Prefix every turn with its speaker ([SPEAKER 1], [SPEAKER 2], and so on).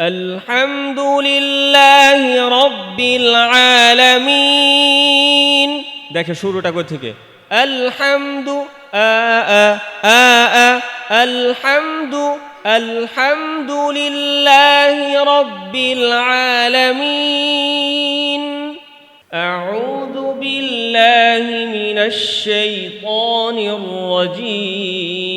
[SPEAKER 1] الحمد لله رب العالمين দেখে শুরুটা কোথা থেকে الحمد আ আ আ আ الحمد الحمد لله رب العالمين أعوذ بالله من الشيطان الرجيم